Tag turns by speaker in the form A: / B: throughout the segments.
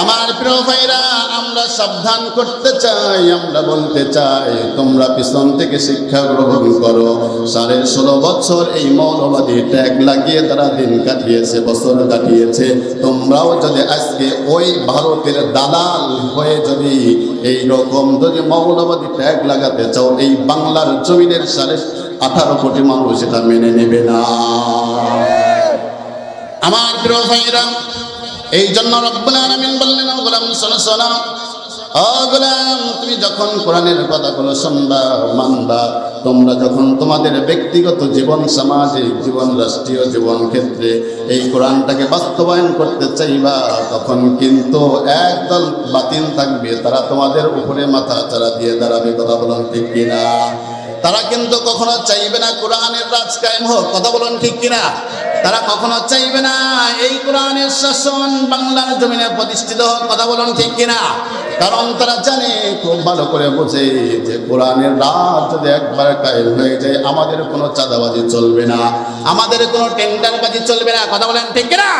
A: আমার প্রিয় ভাইরা, আমরা সাবধান করতে চাই, আমরা বলতে চাই, তোমরা পিছন থেকে শিক্ষা গ্রহণ করো। সাড়ে ষোলো বছর এই মৌলবাদী ট্যাগ লাগিয়ে তারা দিন কাটিয়েছে, বছর কাটিয়েছে। তোমরাও যদি আজকে ওই ভারতের দালাল হয়ে যদি এই রকম যদি মৌলবাদী ট্যাগ লাগাতে চাও, এই বাংলার জমিনের সাড়ে আঠারো কোটি মানুষ এটা মেনে নেবে না। আমার প্রিয় ভাইরা এই জন্য রব্বুল বললেন, ও গোলাম, শোনো শোনো। ও গোলাম, তুমি যখন কোরআনের কথাগুলো শুনবা, মানবা, তোমরা যখন তোমাদের ব্যক্তিগত জীবন, সামাজিক জীবন, রাষ্ট্রীয় জীবন ক্ষেত্রে এই কোরআনটাকে বাস্তবায়ন করতে চাইবা, তখন কিন্তু একদল বাতিল থাকবে। তারা তোমাদের উপরে মাথা চারা দিয়ে দাঁড়াবে, কথা বলুন ঠিক কিনা? তারা কিন্তু কখনো চাইবে না কোরআনের রাজ কায়েম হোক, কথা বলুন ঠিক কিনা? তারা কখনো চাইবে না এই কোরআনের শাসন বাংলার জমিনে প্রতিষ্ঠিত হোক, কথা বলুন ঠিক কিনা? কারণ তারা জানে, খুব ভালো করে বোঝে যে কোরআনের রাজ যদি একবার কায়েম হয়ে যায়, আমাদের কোনো চাঁদাবাজি চলবে না, আমাদের কোনো টেন্ডারবাজি চলবে না, কথা বলেন ঠিক কিনা?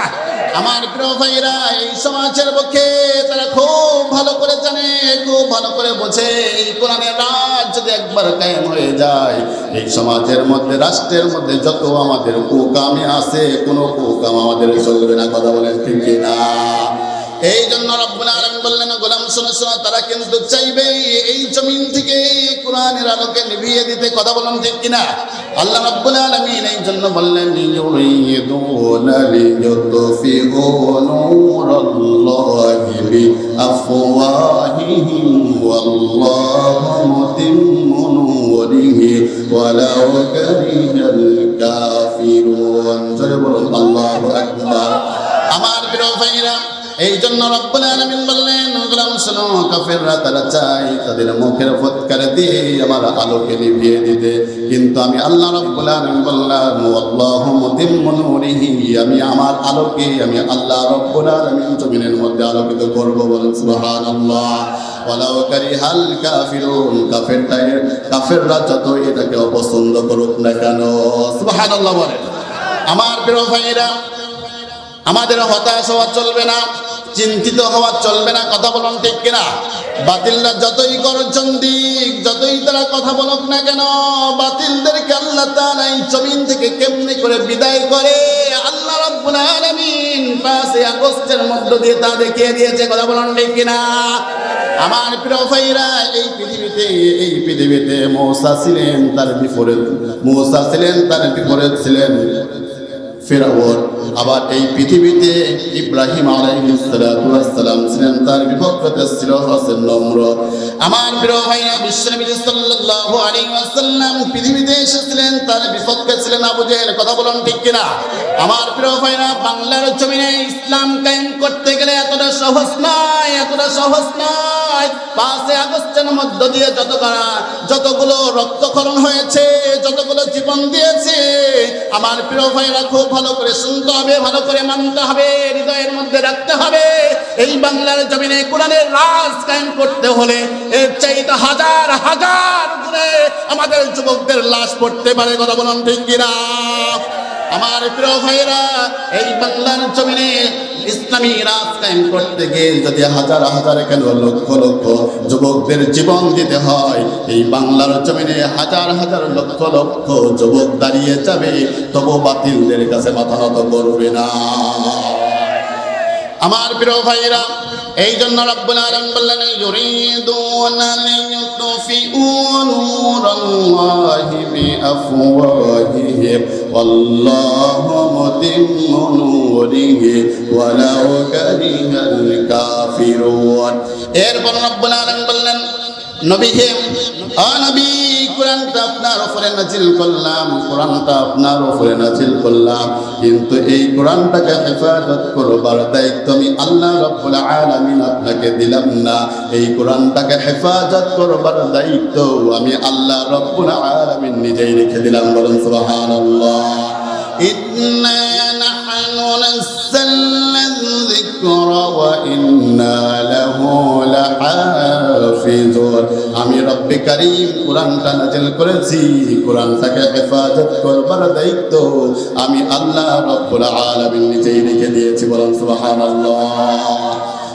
A: আমার প্রিয় ভাইরা, এই সমাজের পক্ষে তারা খুব ভালো করে জানে, খুব ভালো করে বোঝে। এই কোরআনের রাজ যদি একবার কায়েম হয়ে যায়, এই সমাজের মধ্যে, রাষ্ট্রের মধ্যে যত আমাদের কুকামি আছে, কোনো কুকাম আমাদের চলবে না, কথা বলেন ঠিক না এই জন্য রব্বুল আলামিন বললেন শোনো শোনো তারা কিন্তু চাইবে এই জমিন থেকে কোরআনের আলোকে নিভিয়ে দিতে কথা বলুন ঠিক কিনা? আল্লাহ রব্বুল আলামিন এই জন্য বললেন আমার প্রিয় ভাইরা এই জন্য রব্বুল আলামিন বললেন, গোলাম শোনো, কাফেররা তারা চাই তাদের মুখের ফৎকার দিয়ে আমার আলোকে নিভিয়ে দিতে। কিন্তু আমি আল্লাহ রব্বুল আলামিন বললাম, আল্লাহু মুতিম্মু নূরিহি, আমি আমার আলোকে, আমি আল্লাহ রব্বুল আলামিন জমিনের মধ্যে আলোকিত করব বলেন সুবহানাল্লাহ। ওয়ালাউ কারিহাল কাফিরুন কাফেরটাই কাফেররা যতই এটাকে অপছন্দ করুক না কেন। সুবহানাল্লাহ বলেন। আমার প্রিয় ভাইরা আমাদের হতাশ হওয়া চলবে না, চিন্তিত হওয়া চলবে না, কথা বলুন ঠিক কিনা? বাতিলরা যতই করছেন দিক, যতই তারা কথা বলুক না কেন, বাতিলদেরকে আল্লাহ তাআলা এই জমিন থেকে কেমনি করে বিদায় করে? আল্লাহ রাব্বুল আলামিন পাঁচই আগস্টের মধ্য দিয়ে তা দেখিয়ে দিয়েছে, কথা বলুন ঠিক কিনা? আমার প্রিয় ভাইরা, এই পৃথিবীতে এই পৃথিবীতে মৌসা ছিলেন, তার বিপরীত, মৌসা ছিলেন, তার বিপরীত ছিলেন। ফেরাউন আবার এই পৃথিবীতে ইব্রাহিম আলাইহিসসালাম ছিলেন তার বিপক্ষতে ছিল নম্র। আমার প্রিয় ভাইরা, বিশ্বনবী সাল্লাল্লাহু আলাইহি ওয়াসাল্লাম পৃথিবীতে এসেছিলেন, তার বিপক্ষে ছিলেন আবু জেহেল। কথা বলুন ঠিক কিনা? আমার প্রিয় ভাইরা, বাংলার জমিনে ইসলাম কায়েম করতে গেলে এতটা সহজ নয়, এতটা সহজ নয়। পাঁচই আগস্টের মধ্য দিয়ে যত করা যতগুলো রক্তক্ষরণ হয়েছে, যতগুলো জীবন দিয়েছে, আমার প্রিয় ভাইরা খুব ভালো করে শুনতে হবে, ভালো করে মানতে হবে, হৃদয়ের মধ্যে রাখতে হবে। এই বাংলার জমিনে কোরআনের রাজ কায়েম করতে হলে এর চাইতে হাজার হাজার করে আমাদের যুবকদের লাশ পড়তে পারে, কথা বলুন ঠিক কিনা? আমার প্রিয় ভাইরা এই বাংলার জমিনে ইসলামী রাজ কায়েম করতে গিয়ে যদি হাজার হাজার কেন লক্ষ লক্ষ যুবকদের জীবন দিতে হয়, এই বাংলার জমিনে হাজার হাজার লক্ষ লক্ষ যুবক দাঁড়িয়ে যাবে, তবু বাতিলদের কাছে মাথা নত করবে না। আমার প্রিয় ভাইরা, এই জন্য রব্বুল আলামিন বললেন, ইউরিদুনা লিয়ুতফিউ নূরাল্লাহি বিআফওয়াহিহিম ওয়াল্লাহু মুতিম্মু নূরিহি ওয়ালাউ কারিহাল কাফিরুন এরপর রব্বুল আলামিন বললেন, নবী হে আ নবী! কোরআনটা আপনার উপরে নাজিল করলাম, কোরআনটা আপনার উপরে নাজিল করলাম। কিন্তু এই কোরআনটাকে হেফাজত করবার দায়িত্ব আমি আল্লাহ রব্বুল আলামিন আপনাকে দিলাম না। এই কোরআনটাকে হেফাজত করবার দায়িত্ব আমি আল্লাহ রব্বুল আলামিন নিজেই রেখে দিলাম, বলুন সুবহানাল্লাহ। ইন্না নাহনু নাযালনা যিকরা ওয়া ইন্না কোরআনটা করেছি, কোরআনটাকে হেফাজত করবার দায়িত্ব আমি আল্লাহ রব্বুল নিজেই রেখে দিয়েছি, বলুন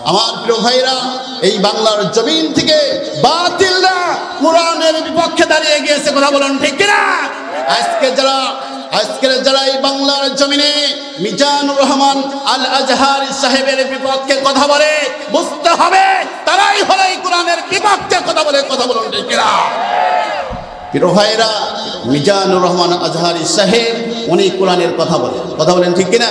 A: আমার প্রিয় ভাইরা, এই বাংলার জমিন থেকে বাতিলরা কোরআনের বিপক্ষে দাঁড়িয়ে গিয়েছে, কথা বলেন ঠিক কিনা? আজকে যারা, আজকের যারা এই বাংলার জমিনে মিজানুর রহমান আল আজহার সাহেবের বিপক্ষে কথা বলে, বুঝতে হবে তারাই হলো এই কোরআনের বিপক্ষে কথা বলে কথা বলেন ভাইরা মিজানুর রহমান আজহারি সাহেব উনি কোরআনের কথা বলেন। কথা বলেন ঠিক কিনা?